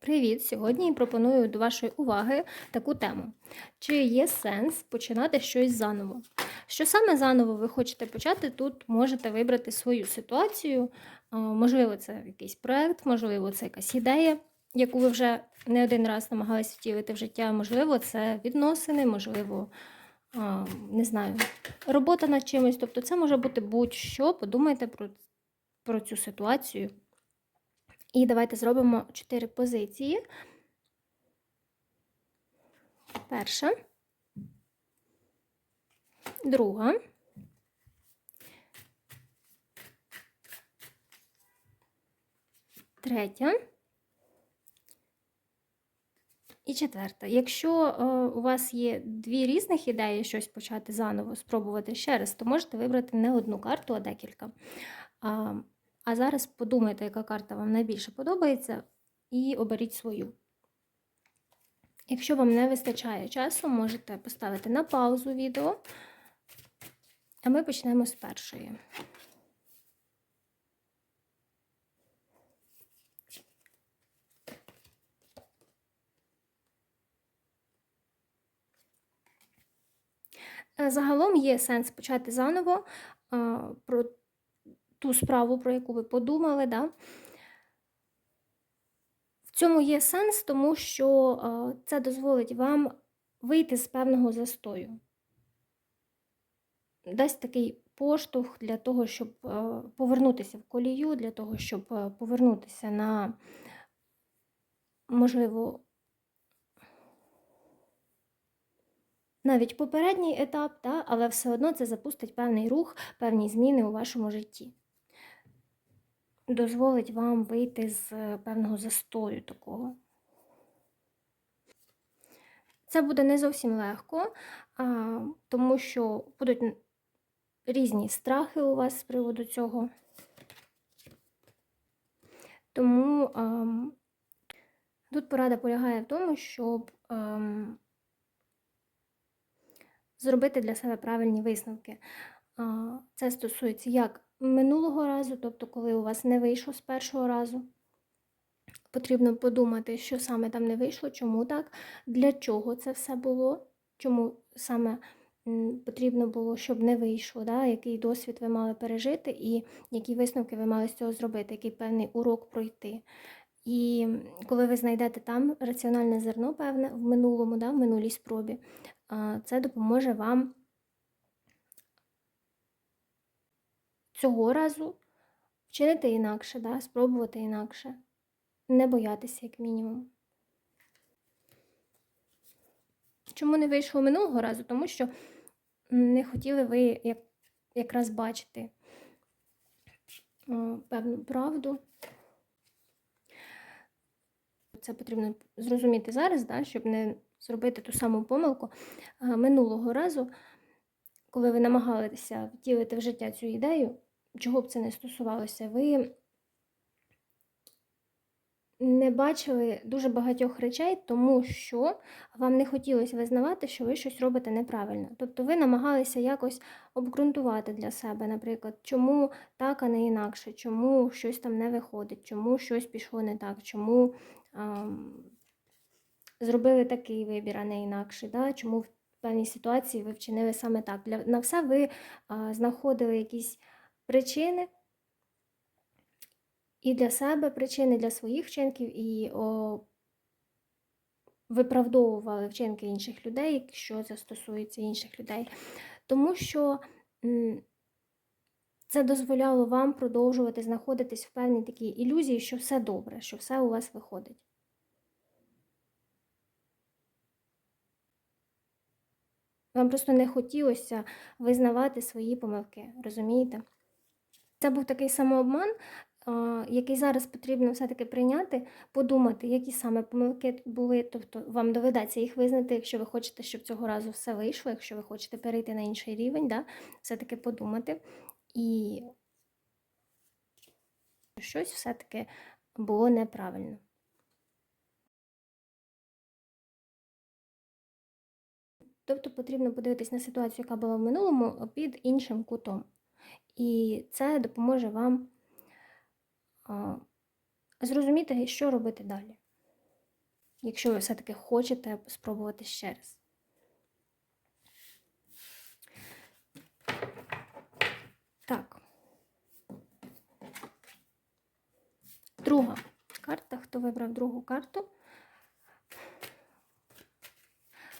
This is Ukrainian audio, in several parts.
Привіт! Сьогодні пропоную до вашої уваги таку тему. Чи є сенс починати щось заново? Що саме заново ви хочете почати, тут можете вибрати свою ситуацію. Можливо, це якийсь проект, можливо, це якась ідея, яку ви вже не один раз намагалися втілити в життя. Можливо, це відносини, можливо, не знаю, робота над чимось. Тобто, це може бути будь-що. Подумайте про, про цю ситуацію. І давайте зробимо 4 позиції. Перша, друга, третя і четверта. Якщо е, у вас є дві різних ідеї щось почати заново, спробувати ще раз, то можете вибрати не одну карту, а декілька. А, зараз подумайте, яка карта вам найбільше подобається, і оберіть свою. Якщо вам не вистачає часу, можете поставити на паузу відео, а ми почнемо з першої. Загалом є сенс почати заново про ту справу, про яку ви подумали. Да? В цьому є сенс, тому що а, це дозволить вам вийти з певного застою. Дасть такий поштовх для того, щоб а, повернутися в колію, для того, щоб а, повернутися на, можливо, навіть попередній етап, да? але все одно це запустить певний рух, певні зміни у вашому житті. Дозволить вам вийти з е, певного застою такого. Це буде не зовсім легко, тому що будуть різні страхи у вас з приводу цього. Тому ам, тут порада полягає в тому, щоб ам, зробити для себе правильні висновки. Це стосується як минулого разу, тобто, коли у вас не вийшло з першого разу. Потрібно подумати, що саме там не вийшло, чому так, для чого це все було, чому саме потрібно було, щоб не вийшло, да? який досвід ви мали пережити і які висновки ви мали з цього зробити, який певний урок пройти. І коли ви знайдете там раціональне зерно, певне, в минулому, да, в минулій спробі, це допоможе вам цього разу вчинити інакше, да, спробувати інакше, не боятися, як мінімум. Чому не вийшло минулого разу? Тому що не хотіли ви як, якраз бачити певну правду. Це потрібно зрозуміти зараз, да, щоб не зробити ту саму помилку минулого разу, коли ви намагалися втілити в життя цю ідею, чого б це не стосувалося, ви не бачили дуже багатьох речей, тому що вам не хотілося визнавати, що ви щось робите неправильно. Тобто ви намагалися якось обґрунтувати для себе, наприклад, чому так, а не інакше, чому щось там не виходить, чому щось пішло не так, чому ам, зробили такий вибір, а не інакше, да? чому в певній ситуації ви вчинили саме так. Для, на все ви а, знаходили якісь причини. І для себе причини для своїх вчинків, і о, виправдовували вчинки інших людей, якщо це стосується інших людей. Тому що це дозволяло вам продовжувати знаходитись в певній такій ілюзії, що все добре, що все у вас виходить. Вам просто не хотілося визнавати свої помилки, розумієте? Це був такий самообман, який зараз потрібно все-таки прийняти, подумати, які саме помилки були. Тобто вам доведеться їх визнати, якщо ви хочете, щоб цього разу все вийшло, якщо ви хочете перейти на інший рівень, да? все-таки подумати. І щось все-таки було неправильно. Тобто потрібно подивитись на ситуацію, яка була в минулому, під іншим кутом. І це допоможе вам зрозуміти, що робити далі. якщо ви все-таки хочете спробувати ще раз. Так. Друга карта. Хто вибрав другу карту?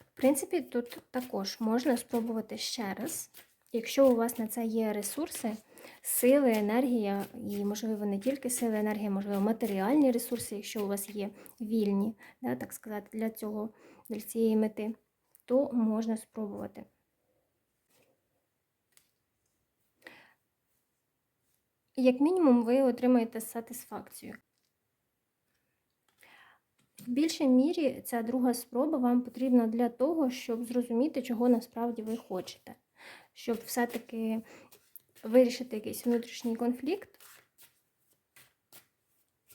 В принципі, тут також можна спробувати ще раз. Якщо у вас на це є ресурси, сили, енергія, і, можливо, не тільки сили, енергія, можливо, матеріальні ресурси, якщо у вас є вільні, да, так сказати, для цього, для цієї мети, то можна спробувати. Як мінімум, ви отримаєте сатисфакцію. В більшій мірі ця друга спроба вам потрібна для того, щоб зрозуміти, чого насправді ви хочете. Щоб все-таки вирішити якийсь внутрішній конфлікт.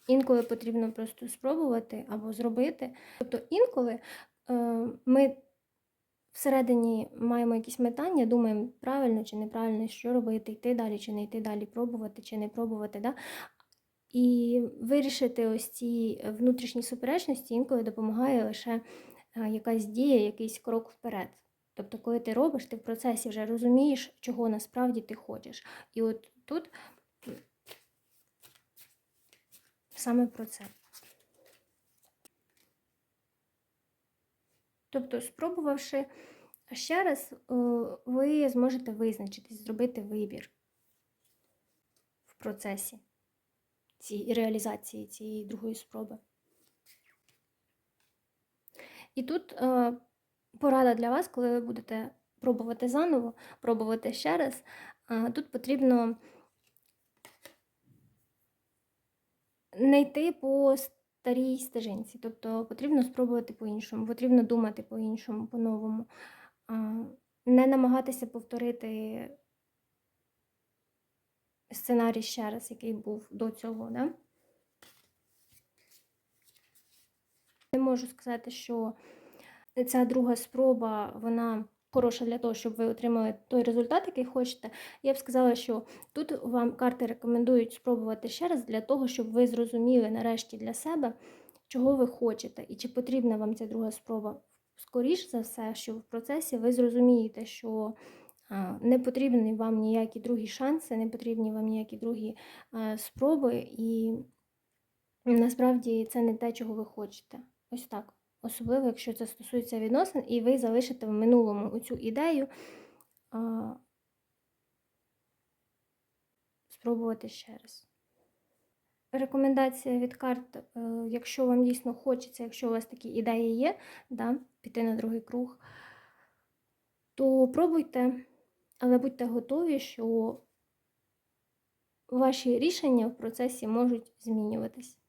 Інколи потрібно просто спробувати або зробити. Тобто інколи е, ми всередині маємо якісь метання, думаємо, правильно чи неправильно, що робити, йти далі чи не йти далі, пробувати чи не пробувати. Да? І вирішити ось ці внутрішні суперечності інколи допомагає лише е, якась дія, якийсь крок вперед. Тобто, коли ти робиш, ти в процесі вже розумієш, чого насправді ти хочеш. І от тут саме про це. Тобто, спробувавши ще раз, е, ви зможете визначитись, зробити вибір в процесі цієї реалізації цієї другої спроби. І тут е, порада для вас, коли ви будете пробувати заново, пробувати ще раз, тут потрібно не йти по старій стежинці, тобто потрібно спробувати по-іншому, потрібно думати по-іншому, по-новому, не намагатися повторити сценарій ще раз, який був до цього. Да? Не можу сказати, що ця друга спроба, вона хороша для того, щоб ви отримали той результат, який хочете. Я б сказала, що тут вам карти рекомендують спробувати ще раз для того, щоб ви зрозуміли нарешті для себе, чого ви хочете, і чи потрібна вам ця друга спроба. Скоріш за все, що в процесі ви зрозумієте, що не потрібні вам ніякі другі шанси, не потрібні вам ніякі другі спроби, і насправді це не те, чого ви хочете. Ось так. Особливо, якщо це стосується відносин, і ви залишите в минулому цю ідею а, спробувати ще раз. Рекомендація від карт, е, якщо вам дійсно хочеться, якщо у вас такі ідеї є, да, піти на другий круг, то пробуйте. Але будьте готові, що ваші рішення в процесі можуть змінюватись.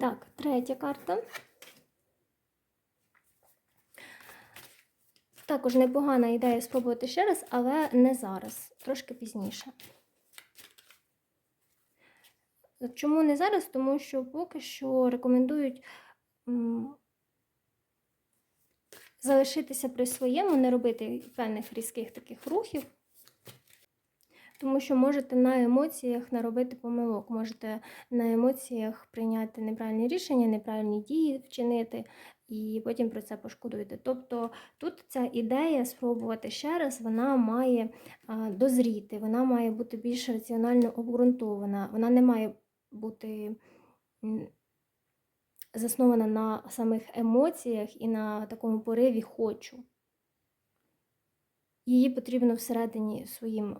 Так, третя карта. Також непогана ідея спробувати ще раз, але не зараз, трошки пізніше. Чому не зараз? Тому що поки що рекомендують залишитися при своєму, не робити певних різких таких рухів, тому що можете на емоціях наробити помилок, можете на емоціях прийняти неправильні рішення, неправильні дії вчинити, і потім про це пошкодуєте. Тобто тут ця ідея спробувати ще раз, вона має дозріти, вона має бути більш раціонально обґрунтована, вона не має бути заснована на самих емоціях і на такому пориві хочу. Її потрібно всередині своїм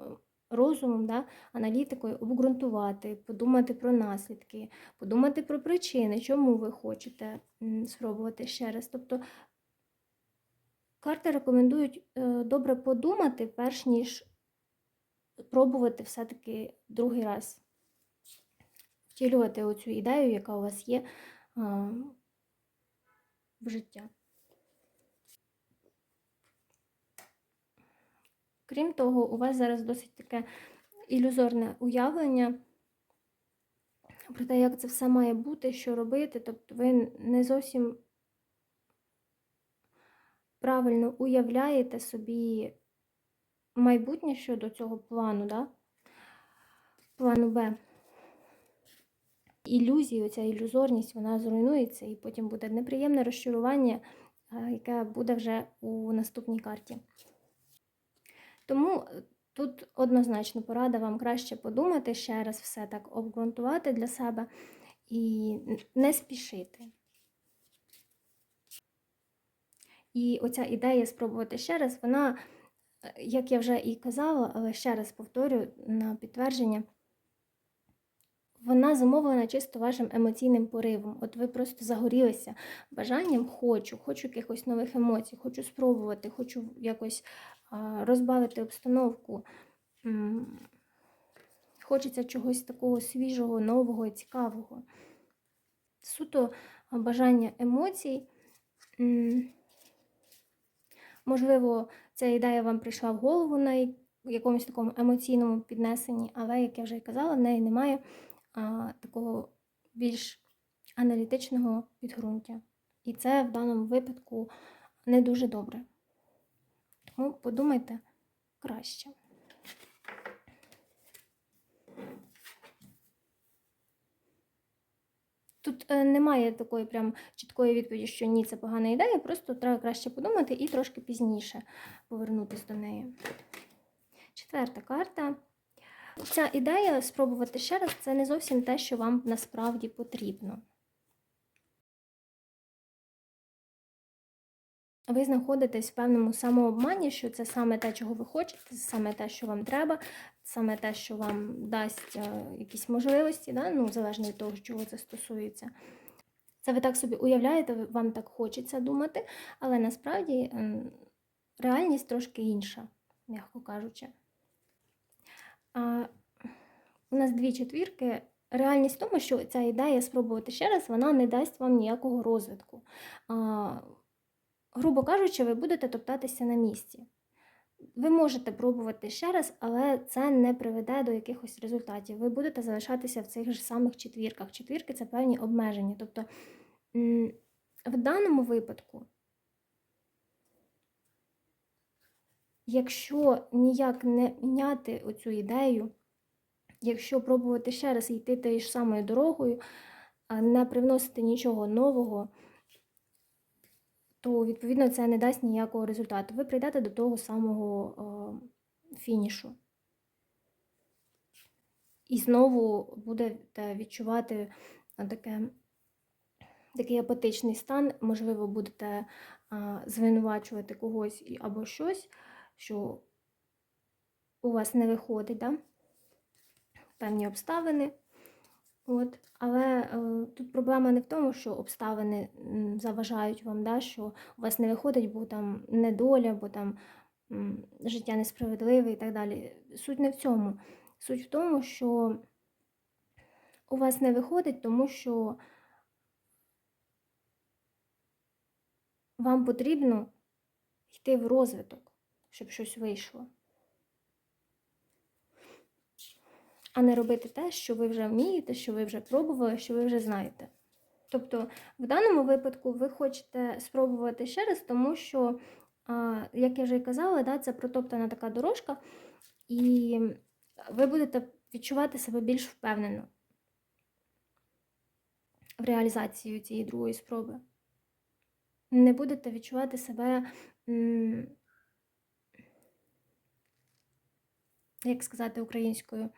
розумом, да, аналітикою обґрунтувати, подумати про наслідки, подумати про причини, чому ви хочете спробувати ще раз. Тобто карти рекомендують е, добре подумати, перш ніж пробувати все-таки другий раз втілювати оцю ідею, яка у вас є в життя. Крім того, у вас зараз досить таке ілюзорне уявлення про те, як це все має бути, що робити. Тобто ви не зовсім правильно уявляєте собі майбутнє щодо цього плану, да? плану Б. Ілюзії, оця ілюзорність, вона зруйнується, і потім буде неприємне розчарування, яке буде вже у наступній карті. Тому е, тут однозначно порада вам краще подумати ще раз все так обґрунтувати для себе і не спішити. І оця ідея спробувати ще раз, вона, е, як я вже і казала, але ще раз повторю на підтвердження, вона зумовлена чисто вашим емоційним поривом. От ви просто загорілися бажанням хочу, хочу якихось нових емоцій, хочу спробувати, хочу якось розбавити обстановку. Хочеться чогось такого свіжого, нового, цікавого. Суто бажання емоцій. Можливо, ця ідея вам прийшла в голову на якомусь такому емоційному піднесенні, але, як я вже і казала, в неї немає а, такого більш аналітичного підґрунтя. І це в даному випадку не дуже добре. Тому подумайте краще. Тут е, немає такої прям чіткої відповіді, що ні, це погана ідея, просто треба краще подумати і трошки пізніше повернутися до неї. Четверта карта. Ця ідея спробувати ще раз це не зовсім те, що вам насправді потрібно. Ви знаходитесь в певному самообмані, що це саме те, чого ви хочете, це саме те, що вам треба, саме те, що вам дасть е, якісь можливості, да? ну, залежно від того, чого це стосується. Це ви так собі уявляєте, вам так хочеться думати, але насправді реальність трошки інша, м'яко кажучи. А, у нас дві четвірки. Реальність в тому, що ця ідея спробувати ще раз, вона не дасть вам ніякого розвитку. Грубо кажучи, ви будете топтатися на місці. Ви можете пробувати ще раз, але це не приведе до якихось результатів. Ви будете залишатися в цих ж самих четвірках. Четвірки це певні обмеження. Тобто в даному випадку, якщо ніяк не міняти оцю ідею, якщо пробувати ще раз йти тією ж самою дорогою, не привносити нічого нового, то відповідно це не дасть ніякого результату. Ви прийдете до того самого е, фінішу. І знову будете відчувати таке, такий апатичний стан, можливо, будете а, звинувачувати когось або щось, що у вас не виходить, да? певні обставини. От. Але е, тут проблема не в тому, що обставини заважають вам, да, що у вас не виходить, бо там недоля, бо там життя несправедливе і так далі. Суть не в цьому. Суть в тому, що у вас не виходить, тому що вам потрібно йти в розвиток, щоб щось вийшло. А не робити те, що ви вже вмієте, що ви вже пробували, що ви вже знаєте. Тобто, в даному випадку ви хочете спробувати ще раз, тому що, як я вже і казала, да, це протоптана така дорожка, і ви будете відчувати себе більш впевнено в реалізації цієї другої спроби. Не будете відчувати себе, як сказати українською,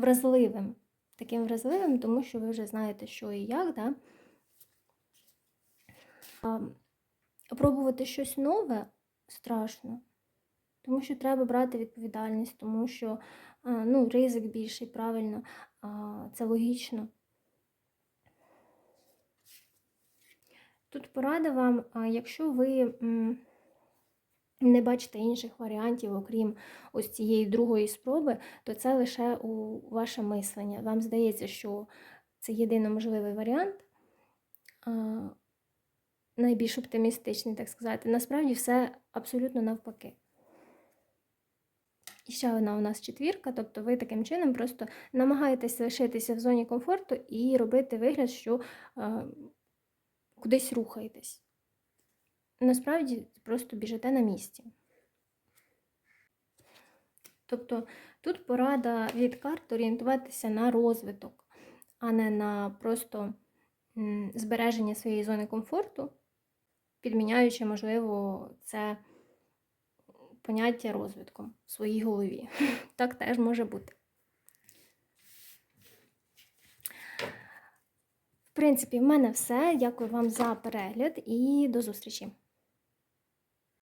вразливим. Таким вразливим, тому що ви вже знаєте, що і як, да? А, пробувати щось нове страшно, тому що треба брати відповідальність, тому що а, ну, ризик більший, правильно, а, це логічно. Тут порада вам, якщо ви не бачите інших варіантів, окрім ось цієї другої спроби, то це лише у ваше мислення. Вам здається, що це єдино можливий варіант, найбільш оптимістичний, так сказати. Насправді все абсолютно навпаки. І ще одна у нас четвірка, тобто ви таким чином просто намагаєтесь лишитися в зоні комфорту і робити вигляд, що кудись рухаєтесь. Насправді просто біжите на місці. Тобто тут порада від карт орієнтуватися на розвиток, а не на просто збереження своєї зони комфорту, підміняючи, можливо, це поняття розвитком в своїй голові. Так теж може бути. В принципі, в мене все. Дякую вам за перегляд і до зустрічі!